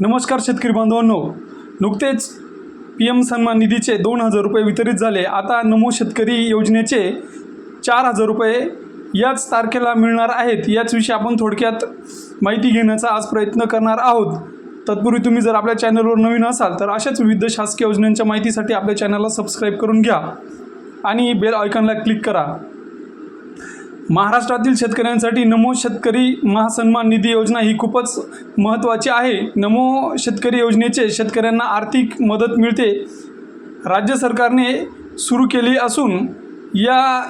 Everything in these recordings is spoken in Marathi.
नमस्कार शेतकरी बांधवांनो. नुकतेच पी एम सन्मान निधीचे दोन हजार रुपये वितरित झाले. आता नमो शेतकरी योजनेचे चार हजार रुपये याच तारखेला मिळणार आहेत. याचविषयी आपण थोडक्यात माहिती घेण्याचा आज प्रयत्न करणार आहोत. तत्पूर्वी तुम्ही जर आपल्या चॅनलवर नवीन असाल तर अशाच विविध शासकीय योजनांच्या माहितीसाठी आपल्या चॅनलला सबस्क्राईब करून घ्या आणि बेल आयकॉनला क्लिक करा. महाराष्ट्रातील शेतकऱ्यांसाठी नमो शेतकरी महासन्मान निधी योजना ही खूपच महत्त्वाची आहे. नमो शेतकरी योजनेचे शेतकऱ्यांना आर्थिक मदत मिळते. राज्य सरकारने सुरू केली असून या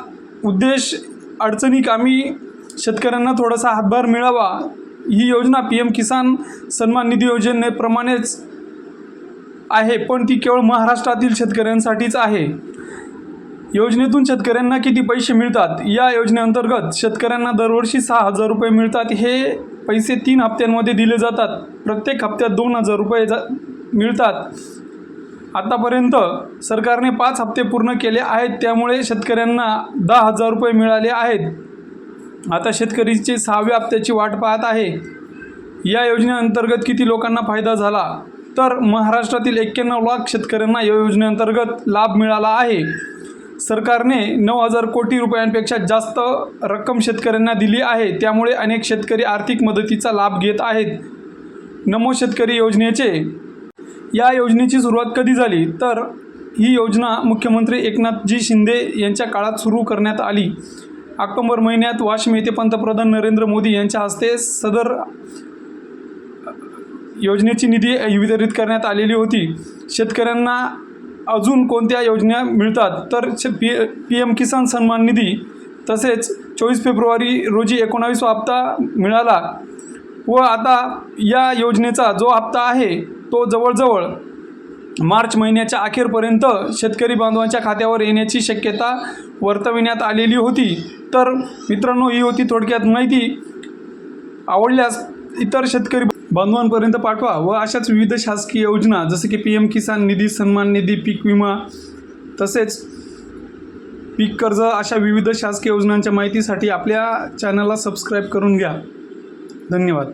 उद्देश अडचणी कामी शेतकऱ्यांना थोडासा हातभार मिळावा. ही योजना पी एम किसान सन्मान निधी योजनेप्रमाणेच आहे पण ती केवळ महाराष्ट्रातील शेतकऱ्यांसाठीच आहे. योजनेतून शेतकऱ्यांना किती पैसे मिळतात? या योजनेअंतर्गत शेतकऱ्यांना दरवर्षी सहा हजार रुपये मिळतात. हे पैसे तीन हप्त्यांमध्ये दिले जातात. प्रत्येक हप्त्यात दोन हजार रुपये जा मिळतात. आतापर्यंत सरकारने पाच हप्ते पूर्ण केले आहेत. त्यामुळे शेतकऱ्यांना दहा हजार रुपये मिळाले आहेत. आता शेतकरीचे सहाव्या हप्त्याची वाट पाहत आहे. या योजनेअंतर्गत किती लोकांना फायदा झाला? तर महाराष्ट्रातील एक्क्याण्णव लाख शेतकऱ्यांना या योजनेअंतर्गत लाभ मिळाला आहे. सरकारने नऊ हजार कोटी रुपयांपेक्षा जास्त रक्कम शेतकऱ्यांना दिली आहे. त्यामुळे अनेक शेतकरी आर्थिक मदतीचा लाभ घेत आहेत. नमो शेतकरी योजनेचे. या योजनेची सुरुवात कधी झाली? तर ही योजना मुख्यमंत्री एकनाथजी शिंदे यांच्या काळात सुरू करण्यात आली. ऑक्टोंबर महिन्यात वाशिम येथे पंतप्रधान नरेंद्र मोदी यांच्या हस्ते सदर योजनेची निधी वितरित करण्यात आलेली होती. शेतकऱ्यांना अजून कोणत्या योजना मिळतात? तर पी पी एम किसान सन्मान निधी तसेच चोवीस फेब्रुवारी रोजी एकोणावीसवा हप्ता मिळाला व आता या योजनेचा जो हप्ता आहे तो जवळजवळ मार्च महिन्याच्या अखेरपर्यंत शेतकरी बांधवांच्या खात्यावर येण्याची शक्यता वर्तविण्यात आलेली होती. तर मित्रांनो ही होती थोडक्यात माहिती. आवडल्यास इतर शेतकरी बांधवांपर्यंत पाठवा व अशाच विविध शासकीय योजना जसे की पी एम किसान निधी सन्मान निधी पीक विमा तसेच पीक कर्ज अशा विविध शासकीय योजनांच्या माहितीसाठी आपल्या चॅनलला सबस्क्राईब करून घ्या. धन्यवाद.